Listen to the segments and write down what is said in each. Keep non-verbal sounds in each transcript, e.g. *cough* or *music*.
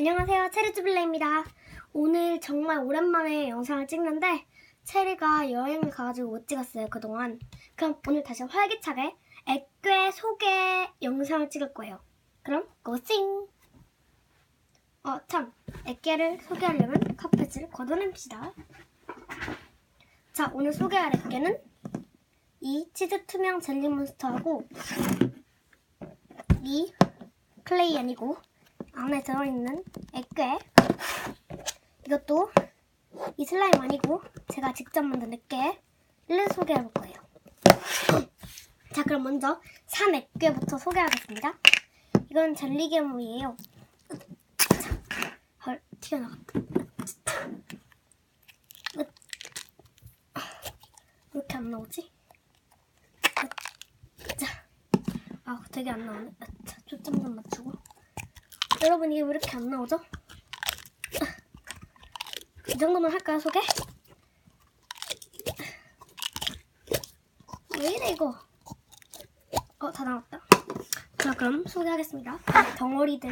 안녕하세요. 체리즈블레입니다. 오늘 정말 오랜만에 영상을 찍는데 체리가 여행을 가가지고 못 찍었어요 그동안. 그럼 오늘 다시 활기차게 액괴 소개 영상을 찍을 거예요. 그럼 고싱! 어 참, 액괴를 소개하려면 카펫을 걷어냅시다. 자, 오늘 소개할 액괴는 이 치즈 투명 젤리 몬스터하고 이 클레이 아니고 안에 들어있는 액괴 이것도 이 슬라임 아니고 제가 직접 만든 액괴를 소개해 볼 거예요. 자 그럼 먼저 산 액괴부터 소개하겠습니다. 이건 젤리 괴물이에요. 자, 헐 튀어나갔다. 으, 왜 이렇게 안 나오지? 으, 자, 아 되게 안 나오네. 으, 자, 초점 좀 맞추고. 여러분 이게 왜 이렇게 안 나오죠? 이 정도만 할까요 소개? 왜 이래 이거? 어 다 나왔다. 자 그럼 소개하겠습니다. 덩어리들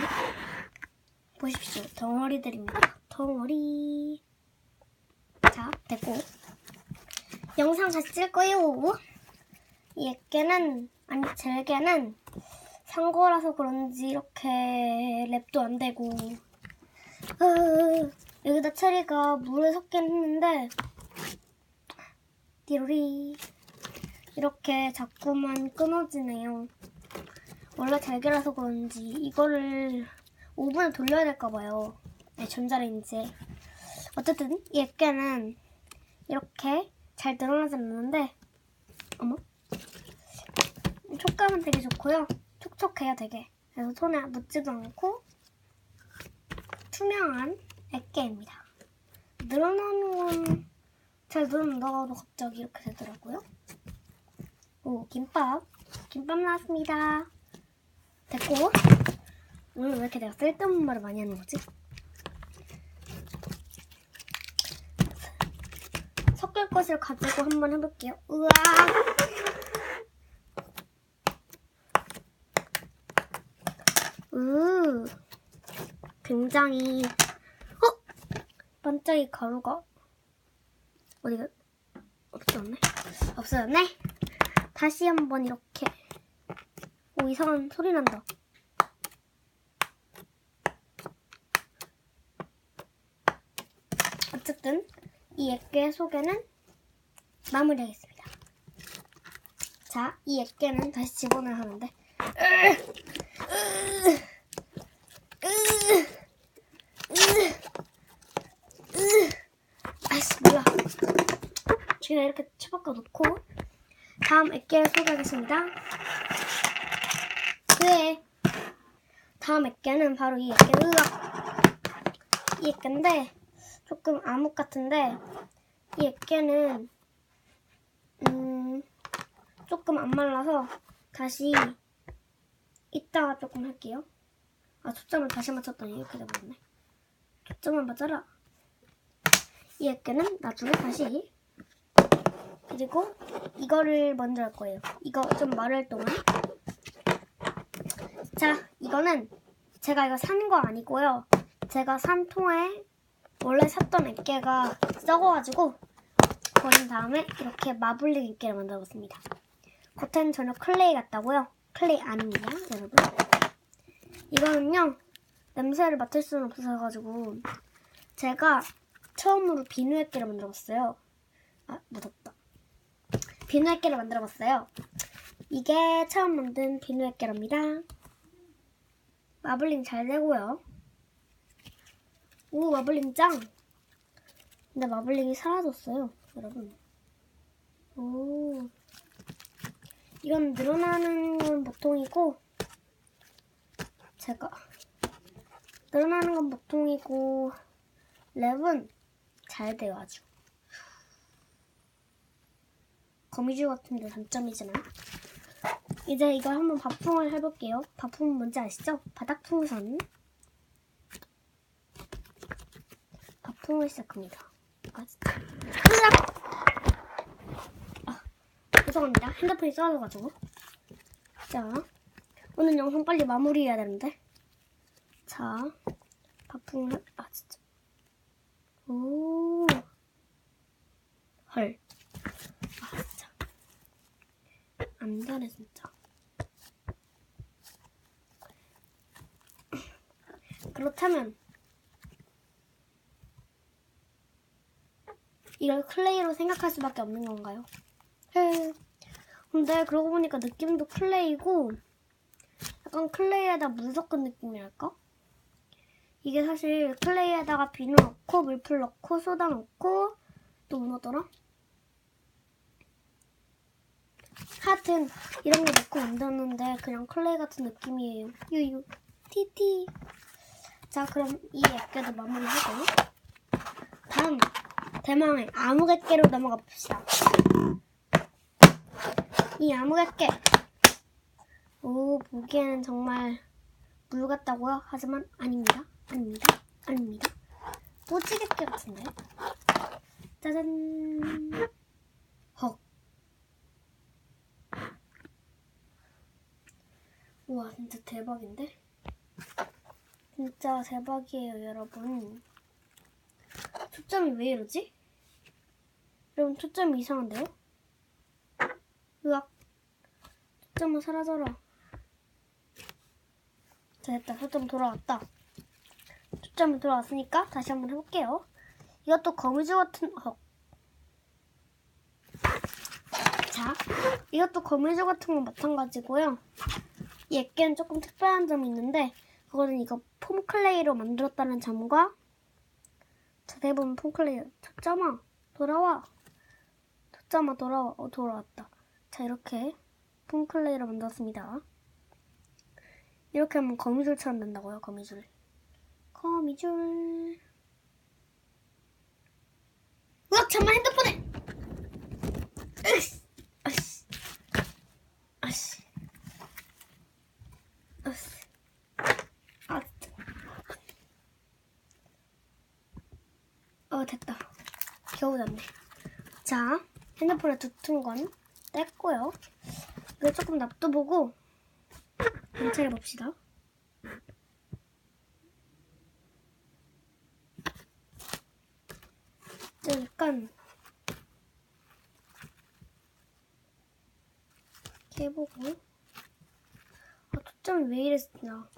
보십시오. 덩어리들입니다. 덩어리. 자 됐고 영상 다시 찍을 거예요. 이 액계는 아니 젤게는 산 거라서 그런지 이렇게 랩도 안 되고. 으, 여기다 체리가 물에 섞긴 했는데 띠로리. 이렇게 자꾸만 끊어지네요. 원래 잘게라서 그런지 이거를 오븐에 돌려야 될까 봐요. 네, 전자레인지에. 어쨌든 이 액계는 이렇게 잘 늘어나지 않는데 어머? 촉감은 되게 좋고요 촉촉해요 되게. 그래서 손에 묻지도 않고 투명한 액계입니다. 늘어나는 건 잘 늘어나다가도 갑자기 이렇게 되더라고요. 오 김밥. 김밥 나왔습니다. 됐고 오늘 왜 이렇게 내가 쓸데없는 말을 많이 하는 거지? 섞을 것을 가지고 한번 해볼게요. 우와 우 굉장히 어? 반짝이 가루가 어디가 없어졌네? 없어졌네? 다시 한번 이렇게. 오 이상한 소리 난다. 어쨌든 이 액괴 소개는 마무리하겠습니다. 자 이 액괴는 다시 집어넣어야 하는데. 아이씨 몰라 제가 이렇게 처박아 놓고 다음 액계 소개하겠습니다 네 다음 액계는 바로 이 액계 으악 이 액계인데 조금 암흑 같은데 이 액계는 음 조금 안 말라서 다시 이따가 조금 할게요. 아, 초점을 다시 맞췄더니 이렇게 돼버렸네. 초점을 맞아라. 이 액계는 나중에 다시. 그리고 이거를 먼저 할 거예요. 이거 좀 마를 동안. 자, 이거는 제가 이거 산 거 아니고요. 제가 산 통에 원래 샀던 액계가 썩어가지고 버린 다음에 이렇게 마블링 액계를 만들어봤습니다. 겉에는 전혀 클레이 같다고요. 클레이 아닙니다, 여러분. 이거는요, 냄새를 맡을 수는 없어가지고, 제가 처음으로 비누액기를 만들어봤어요. 아, 묻었다. 비누액기를 만들어봤어요. 이게 처음 만든 비누액기랍니다. 마블링 잘 되고요. 오, 마블링 짱! 근데 마블링이 사라졌어요, 여러분. 오. 이건 늘어나는 건 보통이고 제가 늘어나는 건 보통이고 랩은 잘 돼요 아주 거미줄 같은데 단점이지만 이제 이거 한번 바풍을 해볼게요 바풍은 뭔지 아시죠? 바닥 풍선 바풍을 시작합니다 아! 죄송합니다. 핸드폰이 쏟아져가지고. 자, 오늘 영상 빨리 마무리해야 되는데. 자, 바풍을 아 진짜 오 헐. 아 진짜 안 되네 진짜. 그렇다면 이걸 클레이로 생각할 수밖에 없는 건가요? 에. 근데 그러고 보니까 느낌도 클레이고 약간 클레이에다 물 섞은 느낌이랄까? 이게 사실 클레이에다가 비누 넣고 물풀 넣고 소다 넣고 또뭐 넣더라? 하여튼 이런 거 넣고 만들었는데 그냥 클레이 같은 느낌이에요. 유유 티티. 자 그럼 이 액계도 마무리하고 다음 대망의 아무개깨로 넘어가 봅시다. 이 아무개깨. 오 보기에는 정말 물 같다고요? 하지만 아닙니다. 아닙니다. 아닙니다. 뽀찌개깨 같은데. 짜잔. 헉. 우와 진짜 대박인데? 진짜 대박이에요 여러분. 초점이 왜 이러지? 여러분 초점이 이상한데요? 으악. 초점은 사라져라. 자, 됐다. 초점 돌아왔다. 초점이 돌아왔으니까 다시 한번 해볼게요. 이것도 거미줄 같은, 헉. 자, 이것도 거미줄 같은 건 마찬가지고요. 이 액계는 조금 특별한 점이 있는데, 그거는 이거 폼클레이로 만들었다는 점과, 자세히 보면 폼클레이, 초점아, 돌아와. 초점아, 돌아와. 어, 돌아왔다. 자, 이렇게 폼클레이로 만들었습니다. 이렇게 하면 거미줄처럼 된다고요, 거미줄. 거미줄. 으악, 잠만 핸드폰에! 아씨, 아씨, 아씨, 아, 진짜. 어, 됐다. 됐네. 자, 핸드폰에 두툰 건 뗐고요. 이거 조금 놔둬보고 관찰해 봅시다. 저 약간 이렇게 해보고 아, 초점이 왜 이랬나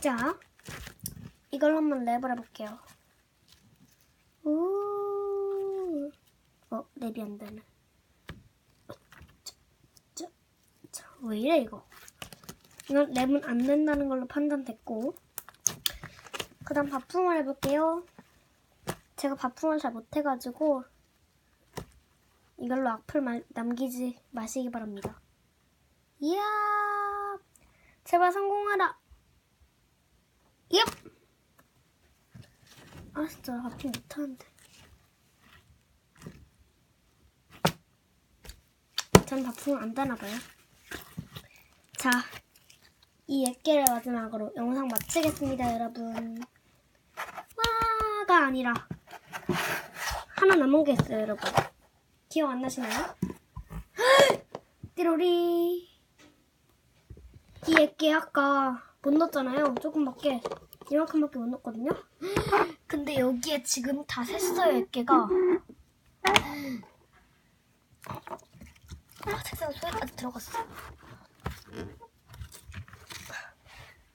자 이걸로 한번 랩을 해볼게요 우 어, 랩이 안 되네 왜 이래 이거 이건 랩은 안 된다는 걸로 판단됐고 그 다음 바풍을 해볼게요. 제가 바풍을 잘 못해가지고 이걸로 악플 말, 남기지 마시기 바랍니다. 이야 제발 성공하라. 얍! 아 진짜 바풍 못하는데. 전 바풍을 안 따나봐요. 자, 이 액계를 마지막으로 영상 마치겠습니다, 여러분. 와가 아니라 하나 남은 게 있어요, 여러분. 기억 안 나시나요? 띠로리. 이 액계 아까 못 넣었잖아요. 조금밖에 이만큼밖에 못 넣었거든요. *gasps* 근데 여기에 지금 다 샜어요, 액계가. 아, 책상 소리까지 들어갔어.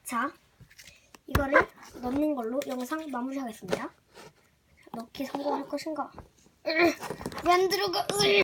자, 이거를 넣는 걸로 영상 마무리하겠습니다. 넣기 성공할 것인가? 왜안 들어가? 으이!